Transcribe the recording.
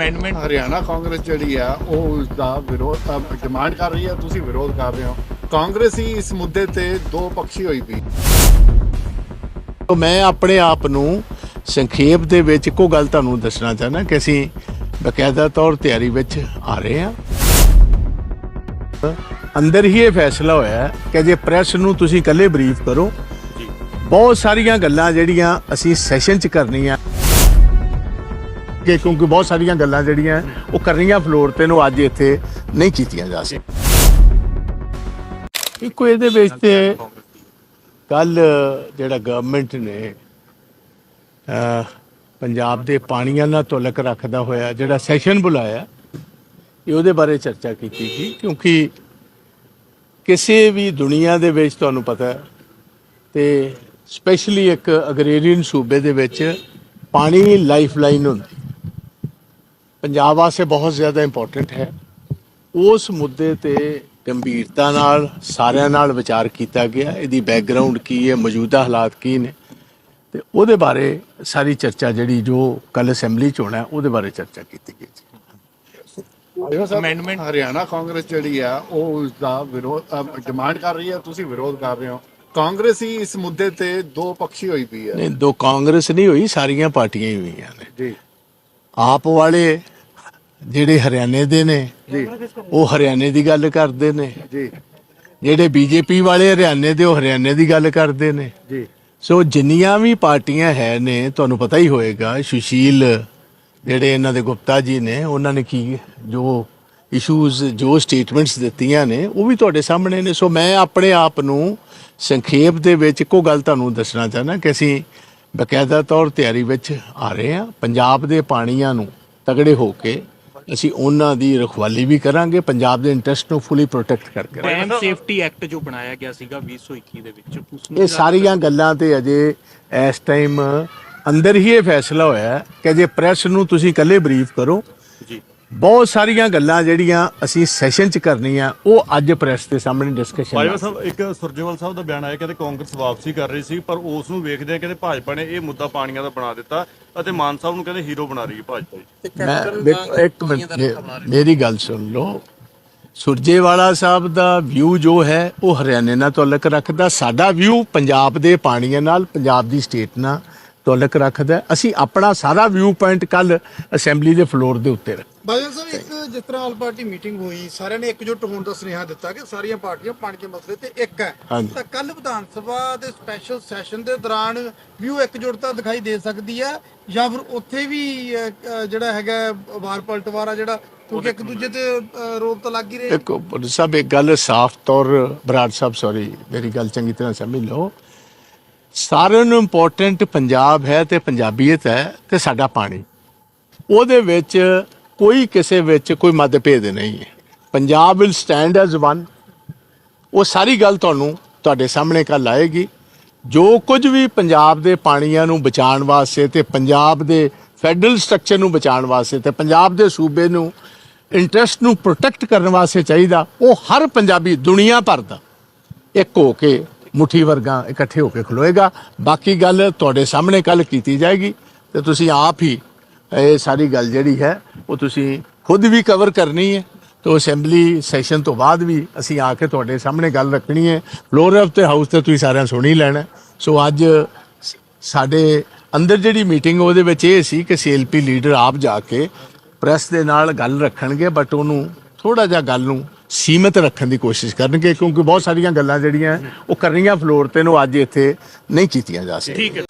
Amendment Haryana Congress ਜਿਹੜੀ ਆ ਉਹ ਉਸ ਦਾ ਵਿਰੋਧ ਡਿਮਾਂਡ ਕਰ ਰਹੀ ਹੈ ਤੁਸੀਂ ਵਿਰੋਧ ਕਰ ਰਹੇ ਹੋ। ਕਾਂਗਰਸ ਹੀ ਇਸ ਮੁੱਦੇ ਤੇ ਦੋ ਪੱਖੀ ਹੋਈ ਪਈ। ਤੋ ਮੈਂ ਆਪਣੇ ਆਪ ਨੂੰ ਸੰਖੇਪ ਦੇ ਵਿੱਚ ਇੱਕੋ ਗੱਲ ਤੁਹਾਨੂੰ ਦੱਸਣਾ ਚਾਹਨਾ ਕਿ ਅਸੀਂ ਬਕਾਇਦਾ ਤੌਰ ਤਿਆਰੀ ਵਿੱਚ ਆ ਰਹੇ ਹਾਂ। ਅੰਦਰ ਹੀ ਇਹ ਫੈਸਲਾ ਹੋਇਆ ਹੈ ਕਿ ਜੇ ਪ੍ਰੈਸ ਨੂੰ ਤੁਸੀਂ ਇਕੱਲੇ ਬਰੀਫ ਕਰੋ ਬਹੁਤ ਸਾਰੀਆਂ ਗੱਲਾਂ ਜਿਹੜੀਆਂ ਅਸੀਂ ਸੈਸ਼ਨ 'ਚ ਕਰਨੀਆਂ। ਕਿ ਕਿਉਂਕਿ ਬਹੁਤ ਸਾਰੀਆਂ ਗੱਲਾਂ ਜਿਹੜੀਆਂ ਉਹ ਕਰਨੀਆਂ ਫਲੋਰ ਤੇ ਨੂੰ ਅੱਜ ਇੱਥੇ ਨਹੀਂ ਕੀਤੀਆਂ ਜਾ ਸਕਦੀਆਂ ਇੱਕੋ ਇਹਦੇ ਵਿੱਚ ਤੇ ਕੱਲ ਜਿਹੜਾ ਗਵਰਨਮੈਂਟ ਨੇ ਪੰਜਾਬ ਦੇ ਪਾਣੀਆਂ ਨਾਲ ਤੁਲਕ ਰੱਖਦਾ ਹੋਇਆ ਜਿਹੜਾ ਸੈਸ਼ਨ ਬੁਲਾਇਆ, ਇਹ ਉਹਦੇ ਬਾਰੇ ਚਰਚਾ ਕੀਤੀ ਸੀ ਕਿਉਂਕਿ ਕਿਸੇ ਵੀ ਦੁਨੀਆ ਦੇ ਵਿੱਚ ਤੁਹਾਨੂੰ ਪਤਾ ਹੈ ਤੇ ਸਪੈਸ਼ਲੀ ਇੱਕ ਅਗਰੇਰੀਅਨ ਸੂਬੇ ਦੇ ਵਿੱਚ ਪਾਣੀ ਲਾਈਫਲਾਈਨ ਹੁੰਦੀ ਪੰਜਾਬ ਵਾਸਤੇ ਬਹੁਤ ਜ਼ਿਆਦਾ ਇੰਪੋਰਟੈਂਟ ਹੈ। ਉਸ ਮੁੱਦੇ ਤੇ ਗੰਭੀਰਤਾ ਨਾਲ ਸਾਰਿਆਂ ਨਾਲ ਵਿਚਾਰ ਕੀਤਾ ਗਿਆ। ਇਹਦੀ ਬੈਕਗ੍ਰਾਉਂਡ ਕੀ ਹੈ ਮੌਜੂਦਾ ਹਾਲਾਤ ਕੀ ਨੇ? ਤੇ ਉਹਦੇ ਬਾਰੇ ਸਾਰੀ ਚਰਚਾ ਜਿਹੜੀ ਜੋ ਕੱਲ ਅਸੈਂਬਲੀ ਚ ਹੋਣਾ ਹੈ, ਉਹਦੇ ਬਾਰੇ ਚਰਚਾ ਕੀਤੀ ਗਈ ਜੀ। Amendment- ਹਰਿਆਣਾ ਕਾਂਗਰਸ ਜਿਹੜੀ ਆ ਉਹ ਉਸ ਦਾ ਵਿਰੋਧ ਡਿਮਾਂਡ ਕਰ ਰਹੀ ਹੈ ਤੁਸੀਂ ਵਿਰੋਧ ਕਰ ਰਹੇ ਹੋ। ਕਾਂਗਰਸ ਹੀ ਇਸ ਮੁੱਦੇ ਤੇ ਦੋ ਪੱਖੀ ਹੋਈ ਪਈ ਹੈ ਨਹੀਂ ਦੋ ਕਾਂਗਰਸ ਨਹੀਂ ਹੋਈ ਸਾਰੀਆਂ ਪਾਰਟੀਆਂ ਹੀ ਹੋਈਆਂ ਨੇ। ਜੀ। ਆਪ ਵਾਲੇ ਜਿਹੜੇ ਹਰਿਆਣੇ ਦੇ ਨੇ ਉਹ ਹਰਿਆਣੇ ਦੀ ਗੱਲ ਕਰਦੇ ਨੇ। ਜੀ। ਜਿਹੜੇ ਬੀਜੇਪੀ ਵਾਲੇ ਹਰਿਆਣੇ ਦੇ ਉਹ ਹਰਿਆਣੇ ਦੀ ਗੱਲ ਕਰਦੇ ਨੇ। ਜੀ। ਸੋ ਜਿੰਨੀਆਂ ਵੀ ਪਾਰਟੀਆਂ ਹੈ ਨੇ ਤੁਹਾਨੂੰ ਪਤਾ ਹੀ ਹੋਏਗਾ ਸੁਸ਼ੀਲ ਜਿਹੜੇ ਇਹਨਾਂ ਦੇ ਗੁਪਤਾ ਜੀ ਨੇ ਉਹਨਾਂ ਨੇ ਕੀ ਜੋ ਇਸ਼ੂਜ਼ ਜੋ ਸਟੇਟਮੈਂਟਸ ਦਿੱਤੀਆਂ ਨੇ ਉਹ ਵੀ ਤੁਹਾਡੇ ਸਾਹਮਣੇ ਨੇ। ਸੋ ਮੈਂ ਆਪਣੇ ਆਪ ਨੂੰ ਸੰਖੇਪ ਦੇ ਵਿੱਚ ਇੱਕੋ ਗੱਲ ਤੁਹਾਨੂੰ ਦੱਸਣਾ ਚਾਹਨਾ ਕਿ ਅਸੀਂ ਬਕਾਇਦਾ ਤੌਰ ਤਿਆਰੀ ਵਿੱਚ ਆ ਰਹੇ ਹਾਂ। ਪੰਜਾਬ ਦੇ ਪਾਣੀਆਂ ਨੂੰ ਤਗੜੇ ਹੋ ਕੇ ਅਸੀਂ ਉਹਨਾਂ ਦੀ ਰਖਵਾਲੀ ਵੀ ਕਰਾਂਗੇ ਪੰਜਾਬ ਦੇ ਇੰਟਰਸਟ ਨੂੰ ਫੁੱਲੀ ਪ੍ਰੋਟੈਕਟ ਕਰਕੇ। ਡੈਮ ਸੇਫਟੀ ਐਕਟ ਜੋ ਬਣਾਇਆ ਗਿਆ ਸੀਗਾ 2021 ਦੇ ਵਿੱਚ ਇਹ ਸਾਰੀਆਂ ਗੱਲਾਂ ਤੇ ਅਜੇ ਇਸ ਟਾਈਮ ਅੰਦਰ ਹੀ ਇਹ ਫੈਸਲਾ ਹੋਇਆ ਹੈ ਕਿ ਜੇ ਪ੍ਰੈਸ ਨੂੰ ਤੁਸੀਂ ਇਕੱਲੇ ਬਰੀਫ ਕਰੋ ਜੀ। ਬਹੁਤ ਸਾਰੀਆਂ ਗੱਲਾਂ ਜਿਹੜੀਆਂ ਅਸੀਂ ਸੈਸ਼ਨ 'ਚ ਕਰਨੀਆਂ ਉਹ ਅੱਜ ਪ੍ਰੈਸ ਦੇ ਸਾਹਮਣੇ ਡਿਸਕਸ਼ਨ ਬਾਜਵਾ ਸਾਹਿਬ ਇੱਕ ਸੁਰਜੇਵਾਲ ਸਾਹਿਬ ਦਾ ਬਿਆਨ ਆਇਆ ਕਹਿੰਦੇ ਕਾਂਗਰਸ ਵਾਪਸੀ ਕਰ ਰਹੀ ਸੀ ਪਰ ਉਸ ਨੂੰ ਵੇਖਦੇ ਆ ਕਹਿੰਦੇ ਭਾਜਪਾ ਨੇ ਇਹ ਮੁੱਦਾ ਪਾਣੀਆਂ ਦਾ ਬਣਾ ਦਿੱਤਾ ਅਤੇ ਮਾਨ ਸਾਹਿਬ ਨੂੰ ਕਹਿੰਦੇ ਹੀਰੋ ਬਣਾ ਰਹੀ ਹੈ ਭਾਜਪਾ ਜੀ। ਮੈਂ ਇੱਕ ਮਿੰਟ ਮੇਰੀ ਗੱਲ ਸੁਣ ਲਓ। ਸੁਰਜੇਵਾਲਾ ਸਾਹਿਬ ਦਾ ਵਿਊ ਜੋ ਹੈ ਉਹ ਹਰਿਆਣੇ ਨਾਲ ਤਾਲੁਕ ਰੱਖਦਾ। ਸਾਡਾ ਵਿਊ ਪੰਜਾਬ ਦੇ ਪਾਣੀਆਂ ਨਾਲ ਪੰਜਾਬ ਦੀ ਸਟੇਟ ਨਾਲ ਤਾਲੁਕ ਰੱਖਦਾ। ਅਸੀਂ ਆਪਣਾ ਸਾਰਾ ਵਿਊ ਪੁਆਇੰਟ ਕੱਲ ਅਸੈਂਬਲੀ ਦੇ ਫਲੋਰ ਦੇ ਉੱਤੇ ਰੱਖ ਬਾਜਵਾ ਸਾਹਿਬ ਇੱਕ ਜਿਸ ਤਰ੍ਹਾਂ ਆਲ ਪਾਰਟੀ ਮੀਟਿੰਗ ਹੋਈ ਸਾਰਿਆਂ ਨੇ ਇਕਜੁੱਟ ਹੋਣ ਦਾ ਸੁਨੇਹਾ ਦਿੱਤਾ ਕਿ ਸਾਰੀਆਂ ਪਾਰਟੀਆਂ ਪਾਣੀ ਦੇ ਮਸਲੇ ਤੇ ਇੱਕ ਹੈ। ਹਾਂਜੀ। ਤਾਂ ਕੱਲ ਵਿਧਾਨ ਸਭਾ ਦੇ ਸਪੈਸ਼ਲ ਸੈਸ਼ਨ ਦੇ ਦੌਰਾਨ ਵੀ ਉਹ ਇਕਜੁੱਟਤਾ ਦਿਖਾਈ ਦੇ ਸਕਦੀ ਹੈ ਜਾਂ ਫਿਰ ਉੱਥੇ ਵੀ ਅਹ, ਅਹ, ਜਿਹੜਾ ਹੈਗਾ ਵਾਰ ਪਲਟਵਾਰਾ ਜਿਹੜਾ ਕਿਉਂਕਿ ਇੱਕ ਦੂਜੇ ਤੇ ਅਹ, ਰੋਪ ਤਾਂ ਲੱਗ ਹੀ ਰਹੇ ਇੱਕ ਸਭ ਇੱਕ ਗੱਲ ਸਾਫ਼ ਤੌਰ ਬਰਾੜ ਸਾਹਿਬ ਸੌਰੀ ਮੇਰੀ ਗੱਲ ਚੰਗੀ ਤਰ੍ਹਾਂ ਸਮਝ ਲਓ। ਸਾਰਿਆਂ ਨੂੰ ਇੰਪੋਰਟੈਂਟ ਪੰਜਾਬ ਹੈ ਤੇ ਪੰਜਾਬੀਅਤ ਹੈ ਤੇ ਸਾਡਾ ਪਾਣੀ। ਉਹਦੇ ਵਿੱਚ ਕੋਈ ਕਿਸੇ ਵਿੱਚ ਕੋਈ ਮਤਭੇਦ ਨਹੀਂ ਹੈ। Punjab will stand as one ਉਹ ਸਾਰੀ ਗੱਲ ਤੁਹਾਨੂੰ ਤੁਹਾਡੇ ਸਾਹਮਣੇ ਕੱਲ ਆਏਗੀ। ਜੋ ਕੁਝ ਵੀ ਪੰਜਾਬ ਦੇ ਪਾਣੀਆਂ ਨੂੰ ਬਚਾਉਣ ਵਾਸਤੇ ਤੇ ਪੰਜਾਬ ਦੇ ਫੈਡਰਲ ਸਟਰਕਚਰ ਨੂੰ ਬਚਾਉਣ ਵਾਸਤੇ ਤੇ ਪੰਜਾਬ ਦੇ ਸੂਬੇ ਨੂੰ ਇੰਟਰਸਟ ਨੂੰ ਪ੍ਰੋਟੈਕਟ ਕਰਨ ਵਾਸਤੇ ਚਾਹੀਦਾ, ਉਹ ਹਰ ਪੰਜਾਬੀ ਦੁਨੀਆ ਭਰ ਦਾ ਇੱਕ ਹੋ ਕੇ ਮੁਠੀ ਵਰਗਾ ਇਕੱਠੇ ਹੋ ਕੇ ਖਲੋਏਗਾ। ਬਾਕੀ ਗੱਲ ਤੁਹਾਡੇ ਸਾਹਮਣੇ ਕੱਲ ਕੀਤੀ ਜਾਏਗੀ ਤੇ ਤੁਸੀਂ ਆਪ ਹੀ ਇਹ ਸਾਰੀ ਗੱਲ ਜਿਹੜੀ ਹੈ, ਉਹ ਤੁਸੀਂ ਖੁਦ ਵੀ ਕਵਰ ਕਰਨੀ ਹੈ। ਤੇ ਅਸੈਂਬਲੀ ਸੈਸ਼ਨ ਤੋਂ ਬਾਅਦ ਵੀ ਅਸੀਂ ਆ ਕੇ ਤੁਹਾਡੇ ਸਾਹਮਣੇ ਗੱਲ ਰੱਖਣੀ ਹੈ। ਫਲੋਰ ਆਫ ਤੇ ਹਾਊਸ ਤੇ ਤੁਸੀਂ ਸਾਰਿਆਂ ਸੁਣ ਹੀ ਲੈਣਾ ਸੋ ਅੱਜ ਸਾਡੇ ਅੰਦਰ ਜਿਹੜੀ ਮੀਟਿੰਗ ਉਹਦੇ ਵਿੱਚ ਇਹ ਸੀ ਕਿ ਸੀਐਲਪੀ ਲੀਡਰ ਆਪ ਜਾ ਕੇ ਪ੍ਰੈਸ ਦੇ ਨਾਲ ਗੱਲ ਰੱਖਣਗੇ ਬਟ ਉਹਨੂੰ ਥੋੜਾ ਜਿਹਾ ਗੱਲ ਨੂੰ ਸੀਮਿਤ ਰੱਖਣ ਦੀ ਕੋਸ਼ਿਸ਼ ਕਰਨਗੇ, ਕਿਉਂਕਿ ਬਹੁਤ ਸਾਰੀਆਂ ਗੱਲਾਂ ਜਿਹੜੀਆਂ ਉਹ ਕਰਨੀਆਂ ਫਲੋਰ ਤੇ ਨੂੰ ਅੱਜ ਇੱਥੇ ਨਹੀਂ ਕੀਤੀਆਂ ਜਾ ਸਕਦੀਆਂ। ਠੀਕ ਹੈ